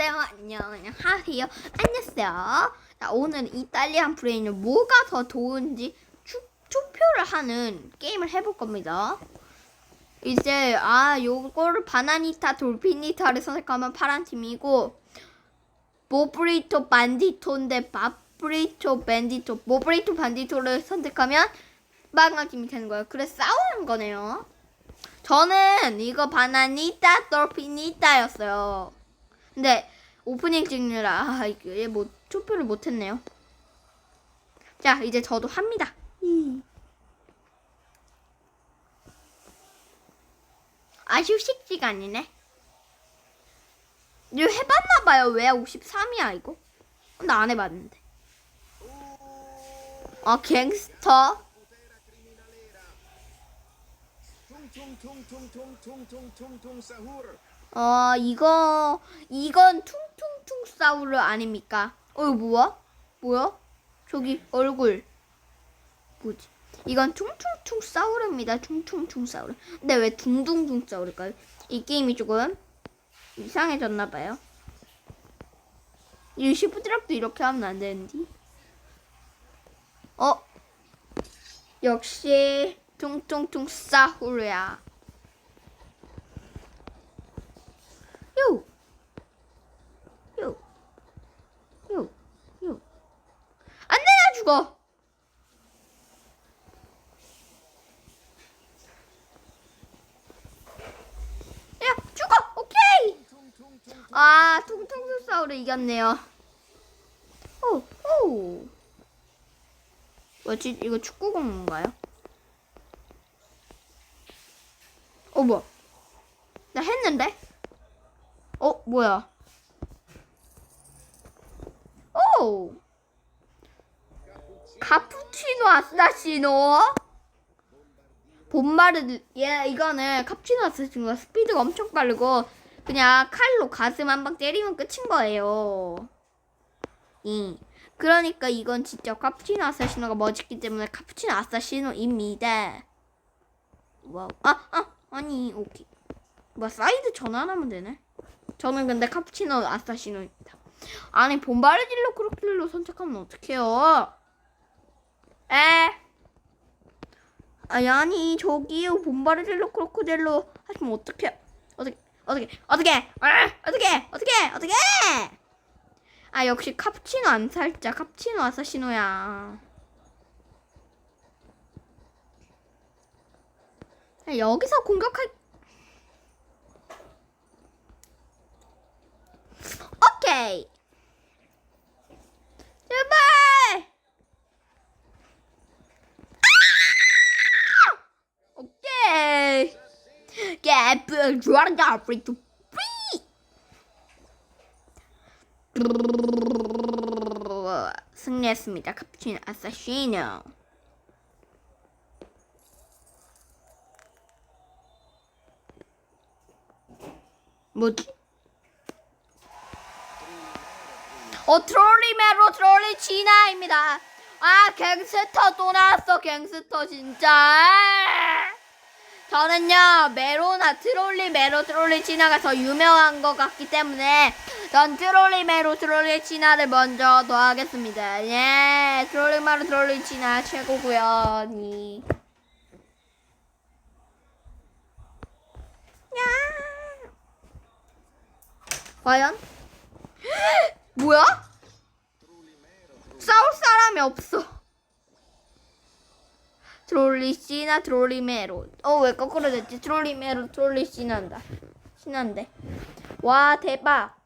안녕하세요. 안녕. 안녕하세요. 안녕하세요. 자, 오늘 이탈리안 브레인은 뭐가 더 좋은지 추, 투표를 하는 게임을 해볼 겁니다. 이제 아 요거를 바나니타 돌피니타를 선택하면 파란 팀이고 모브리토 반디토인데 바브리토 밴디토 모브리토 반디토를 선택하면 빨간 팀이 되는 거예요. 그래서 싸우는 거네요. 저는 이거 바나니타 돌피니타였어요. 근데 오프닝 찍느라 아, 이게 뭐 투표를 못했네요. 자 이제 저도 합니다. 음. 아주 쉽지가 아니네. 이거 해봤나봐요. 왜 53이야 이거? 나 안 해봤는데. 아 갱스터. 어, 이거, 이건 퉁퉁퉁 싸우러 아닙니까? 어, 이거 뭐야? 뭐야? 저기, 얼굴. 뭐지? 이건 퉁퉁퉁 싸우릅니다. 퉁퉁퉁 싸우르. 근데 왜 둥둥둥 싸우를까요? 이 게임이 조금 이상해졌나봐요. 이 시프트락도 이렇게 하면 안 되는데. 어? 역시 퉁퉁퉁 싸우르야. 죽어. 야, 죽어. 오케이. 아, 퉁퉁퉁 싸우를 이겼네요. 오, 오. 뭐지? 이거 축구공인가요? 어, 뭐? 나 했는데? 어, 뭐야? 오! 카푸치노 아사시노? 본말을, 얘, 이거는 카푸치노 아사시노가 스피드가 엄청 빠르고, 그냥 칼로 가슴 한 방 때리면 끝인 거예요. 이. 그러니까 이건 진짜 카푸치노 아사시노가 멋있기 때문에 카푸치노 아사시노입니다. 와우. 아, 아, 아니, 오케이. 뭐 사이드 전환하면 되네. 저는 근데 카푸치노 아사시노입니다. 아니 본바르딜로 크로킬로 선택하면 어떡해요? 에? 아니 저기요 본바르딜로 크로코딜로 하시면 어떡해? 어떻게 어떻게 어떻게 아, 어떻게 어떻게 어떻게? 아 역시 카푸치노 안 살자 카푸치노 아사시노야. 아, 여기서 공격할 오케이. 제발. 아! 오케이. 개뿔 좋아한다 프리 투 프리. 승리했습니다. 카푸치노 아사시노. 뭐지? 어 트롤리 메로 트롤리 진아입니다. 아 갱스터 또 나왔어 갱스터 진짜. 저는요 메로나 트롤리 메로 트롤리 진아가 더 유명한 것 같기 때문에 전 트롤리 메로 트롤리 진아를 먼저 더하겠습니다. 예 트롤리 메로 트롤리 진아 최고고요. 니. 야. 과연? 뭐야? 싸울 사람이 없어. 트롤리시나 트롤리메로. 어 왜 거꾸로 됐지? 트롤리메로 트롤리시난다. 신난데. 와 대박.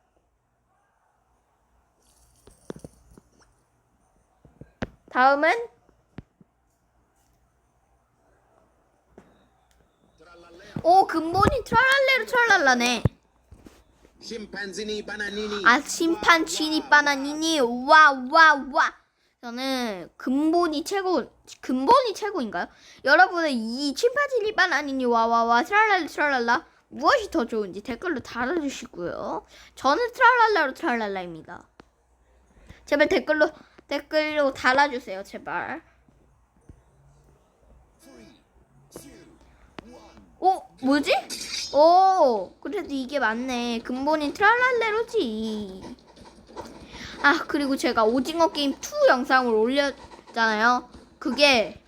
다음은 오 근본이 트랄랄레로 트랄랄라네. 심판지니 바나니니 아 심판 치니 바나니니 와와와 저는 근본이 최고 근본이 최고인가요? 여러분은 이 침판지니 바나니니 와와와 트랄랄라 트랄랄라 무엇이 더 좋은지 댓글로 달아주시고요. 저는 트랄랄라로 트랄랄라입니다. 제발 댓글로 댓글로 달아주세요 제발. 어 뭐지? 오 그래도 이게 맞네 근본인 트랄랄레로지 아 그리고 제가 오징어 게임 2 영상을 올렸잖아요. 그게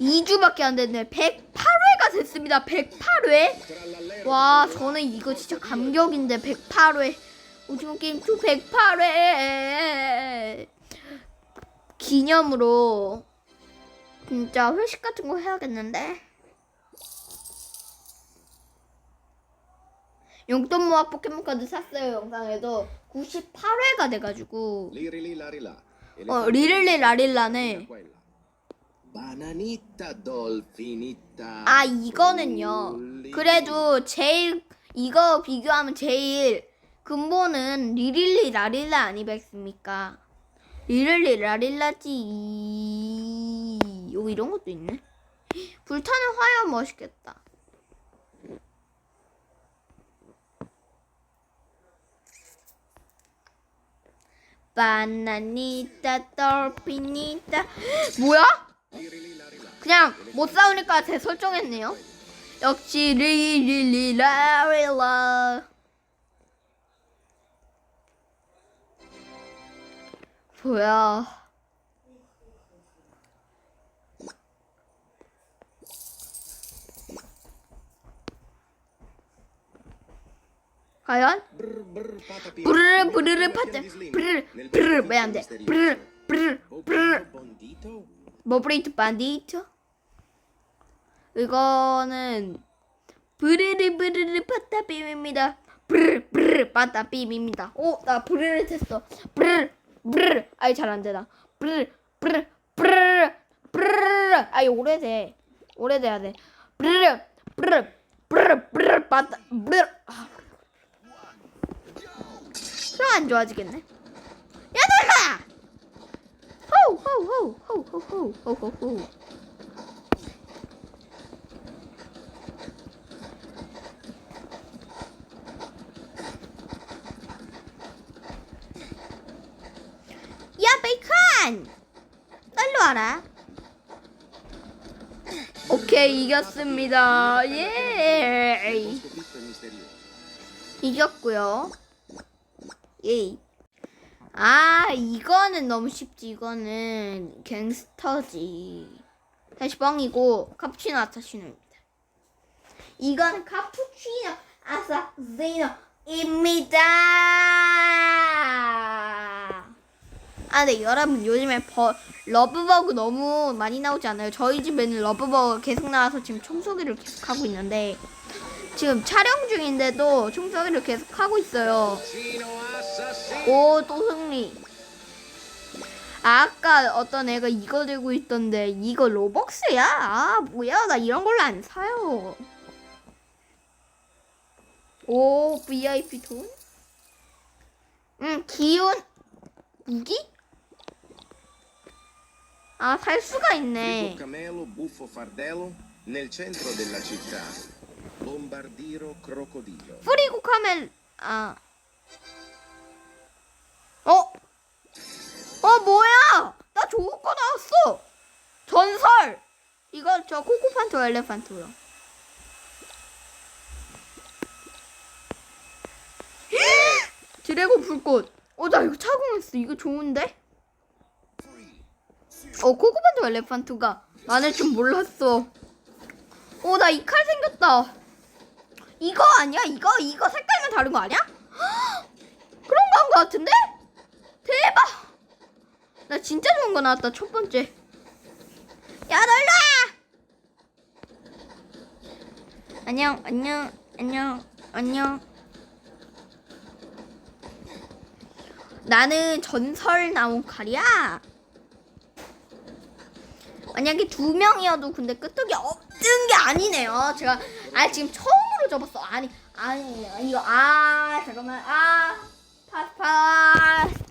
2주밖에 안 됐네. 108회가 됐습니다. 108회? 와 저는 이거 진짜 감격인데 108회. 오징어 게임 2 108회. 기념으로 진짜 회식 같은 거 해야겠는데 용돈 모아 포켓몬 카드 샀어요 영상에도 98회가 돼가지고. 어 리를리 라릴라네. Bananita dolfinita. 아 이거는요. 그래도 제일 이거 비교하면 제일 근본은 리릴리 라릴라 아니겠습니까? 리릴리 라릴라지. 여기 이런 것도 있네. 불타는 화염 멋있겠다 바나니타 돌피니타 뭐야? 그냥 못 싸우니까 재설정했네요. 역시 리리리라릴라. 뭐야? 과연. 부르르 부르르 파트 부르르 부르르 왜안 돼? 부르르 부르르 Bondito. 머브레이트 반디트 이거는 브르르 브르르 파타빔입니다 브르르 브르르 파타빔입니다 오 나 브르르 했어 브르르 브르르 아이 잘 안 되나 브르르 브르르 브르르 브르르 아이 오래돼 오래돼야 돼 브르르 브르르 브르르 브르르 파타 브르르 아. 좀안 좋아지겠네. 야들아! 호호호호호호호호호호 야 베이컨! 날로 와라. 오케이 이겼습니다. 예. 이겼고요 예 아, 이거는 너무 쉽지. 이거는 갱스터지. 다시 뻥이고 카푸치노 아타시노입니다. 이건 카푸치노 아사시노입니다. 아, 네, 여러분 요즘에 버, 러브버그 너무 많이 나오지 않아요? 저희 집에는 러브버그 계속 나와서 지금 청소기를 계속 하고 있는데 지금 촬영 중인데도 청소기를 계속 하고 있어요. 오, 또 승리. 아까 어떤 애가 이거 들고 있던데 이거 로벅스야? 아, 뭐야? 나 이런 걸로 안 사요. 오, VIP 돈? 응, 기운 무기? 아, 살 수가 있네. Bombardiro crocodilo. 프리고 카멜 아. 어? 어 뭐야? 나 좋은 거 나왔어. 전설. 이거 저 코코판토 엘레판토요. 드래곤 불꽃. 어 나 이거 착용했어. 이거 좋은데? 어 코코판토 엘레판토가 많을 줄 몰랐어. 어 나 이 칼 생겼다. 이거 아니야? 이거 이거 색깔만 다른 거 아니야? 헉! 그런 거 한 거 같은데? 대박! 나 진짜 좋은 거 나왔다 첫 번째. 야 놀라! 안녕 안녕 안녕 안녕. 나는 전설 나온 칼이야. 만약에 두 명이어도 근데 끄떡이 없는 게 아니네요. 제가 아 지금 처음으로 접었어. 아니 아니 이거 아 잠깐만 아 파스 파스